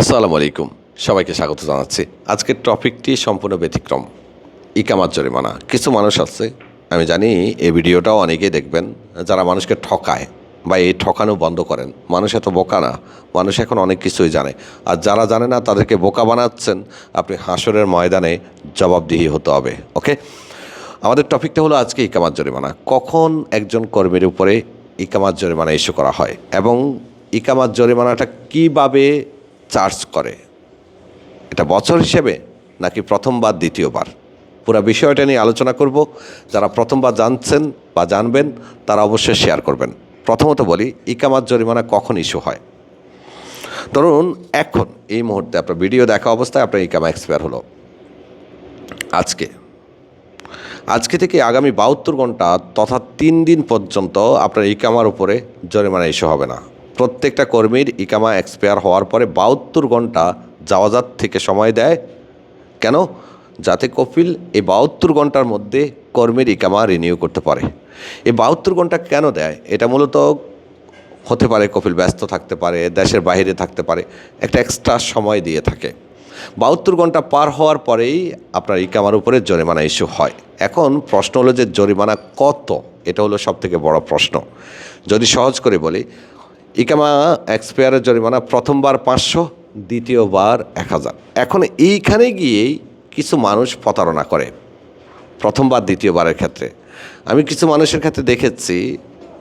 আসসালামু আলাইকুম। সবাইকে স্বাগত জানাচ্ছি। আজকের টপিকটি সম্পূর্ণ ব্যতিক্রম। ইকামাত জরিমানা। কিছু মানুষ আছে, আমি জানি এই ভিডিওটাও অনেকেই দেখবেন, যারা মানুষকে ঠকায় বা এই ঠকানো বন্ধ করেন। মানুষ এত বোকা না, মানুষ এখন অনেক কিছুই জানে। আর যারা জানে না, তাদেরকে বোকা বানাচ্ছেন, আপনি হাসরের ময়দানে জবাবদিহি হতে হবে, ওকে? আমাদের টপিকটা হলো আজকে ইকামাত জরিমানা। কখন একজন কর্মীর উপরে ইকামাত জরিমানা ইস্যু করা হয়? এবং ইকামার জরিমানাটা কীভাবে চার্জ করে। এটা বছর হিসেবে নাকি প্রথমবার, দ্বিতীয়বার? পুরো বিষয়টা নিয়ে আলোচনা করব। যারা প্রথমবার জানছেন বা জানবেন, তারা অবশ্যই শেয়ার করবেন। প্রথমত বলি, ইকামাত জরিমানা কখন ইস্যু হয়? ধরুন, এখন, এই মুহূর্তে আপনার ভিডিও দেখা অবস্থায় আপনার ইকামা এক্সপায়ার হলো। আজকে। আজকে থেকে আগামী বাহাত্তর ঘণ্টা তথা তিন দিন পর্যন্ত আপনার ইকামার উপরে জরিমানা ইস্যু হবে না। প্রত্যেকটা কর্মীর ইকামা এক্সপায়ার হওয়ার পরে বাহাত্তর ঘণ্টা যাওয়াজাত থেকে সময় দেয়। কেন? যাতে কপিল এই বাহাত্তর ঘণ্টার মধ্যে কর্মীর ইকামা রিনিউ করতে পারে। এই বাহাত্তর ঘণ্টা কেন দেয়? এটা মূলত হতে পারে কপিল ব্যস্ত থাকতে পারে, দেশের বাইরে থাকতে পারে, একটা এক্সট্রা সময় দিয়ে থাকে। বাহাত্তর ঘণ্টা পার হওয়ার পরেই আপনার ইকামার উপরে জরিমানা ইস্যু হয়। এখন প্রশ্ন হলো যে জরিমানা কত? এটা হলো সব থেকে বড় প্রশ্ন। যদি সহজ করে বলি ইকামা এক্সপায়ারের জরিমানা প্রথমবার পাঁচশো, দ্বিতীয়বার এক হাজার। এখন এইখানে গিয়েই কিছু মানুষ প্রতারণা করে, প্রথমবার, দ্বিতীয়বারের ক্ষেত্রে। আমি কিছু মানুষের ক্ষেত্রে দেখেছি,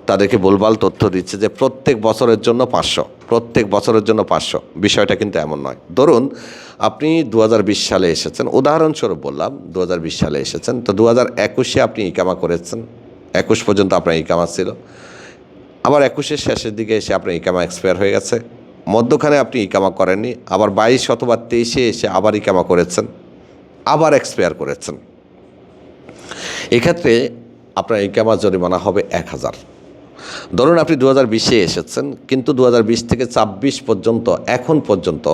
তাদেরকে বলবাল তথ্য দিচ্ছে যে প্রত্যেক বছরের জন্য পাঁচশো, প্রত্যেক বছরের জন্য পাঁচশো। বিষয়টা কিন্তু এমন নয়। ধরুন, আপনি দু হাজার বিশ সালে এসেছেন, উদাহরণস্বরূপ বললাম দু হাজার বিশ সালে এসেছেন, তো দু হাজার একুশে আপনি ইকামা করেছেন, একুশ পর্যন্ত আপনার ইকামা ছিল। আবার একুশের শেষের দিকে এসে আপনার ইকামা এক্সপায়ার হয়ে গেছে। মধ্যখানে আপনি ইকামা করেননি, আবার বাইশ অথবা তেইশে এসে আবার ইকামা করেছেন, আবার এক্সপায়ার করেছেন। এক্ষেত্রে আপনার ইকামা জরিমানা হবে এক হাজার। ধরুন আপনি দু হাজার বিশে এসেছেন, কিন্তু দু হাজার বিশ থেকে ছাব্বিশ পর্যন্ত, এখন পর্যন্ত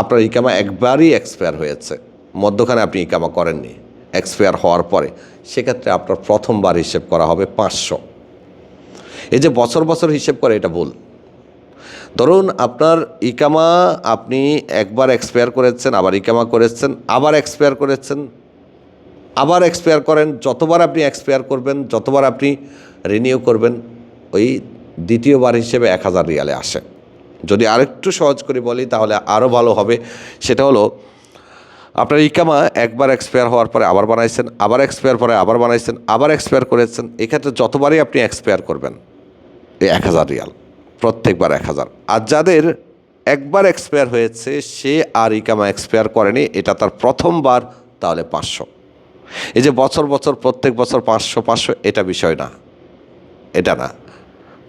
আপনার ইকামা একবারই এক্সপায়ার হয়েছে। মধ্যখানে আপনি ইকামা করেননি এক্সপায়ার হওয়ার পরে। সেক্ষেত্রে আপনার প্রথমবার হিসেব করা হবে পাঁচশো। এই যে বছর বছর হিসেব করে এটা ভুল। ধরুন আপনার ইকামা আপনি একবার এক্সপায়ার করেছেন, আবার ইকামা করেছেন, আবার এক্সপায়ার করেছেন, আবার এক্সপায়ার করেন, যতবার আপনি এক্সপায়ার করবেন, যতবার আপনি রিনিউ করবেন, ওই দ্বিতীয়বার হিসেবে এক হাজার রিয়ালে আসে। যদি আরেকটু সহজ করে বলি, তাহলে আরও ভালো হবে। সেটা হলো, আপনার ইকামা একবার এক্সপায়ার হওয়ার পরে আবার বানাইছেন, আবার এক্সপায়ার পরে আবার বানাইছেন, আবার এক্সপায়ার করেছেন, এক্ষেত্রে যতবারই আপনি এক্সপায়ার করবেন এক হাজার রিয়াল, প্রত্যেকবার এক হাজার। আর যাদের একবার এক্সপায়ার হয়েছে, সে আর ইকামা এক্সপায়ার করেনি, এটা তার প্রথমবার, তাহলে পাঁচশো। এই যে বছর বছর, প্রত্যেক বছর পাঁচশো পাঁচশো, এটা বিষয় না। এটা না।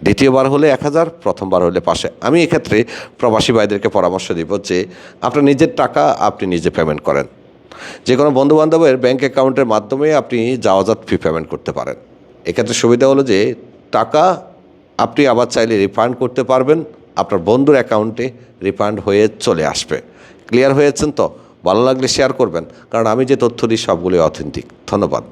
দ্বিতীয়বার হলে এক হাজার, প্রথমবার হলে পাশে আমি এক্ষেত্রে প্রবাসী ভাইদেরকে পরামর্শ দিব যে, আপনার নিজের টাকা আপনি নিজে পেমেন্ট করেন। যে কোনো বন্ধুবান্ধবের ব্যাঙ্ক অ্যাকাউন্টের মাধ্যমে আপনি যাওয়াজাত ফি পেমেন্ট করতে পারেন। এক্ষেত্রে সুবিধা হলো যে, টাকা আপনি আবার চাইলে রিফান্ড করতে পারবেন। আপনার বন্ধুর অ্যাকাউন্টে রিফান্ড হয়ে চলে আসবে। ক্লিয়ার হয়েছেন তো? ভালো লাগলে শেয়ার করবেন। কারণ আমি যে তথ্য দিই সবগুলি অথেন্টিক ধন্যবাদ।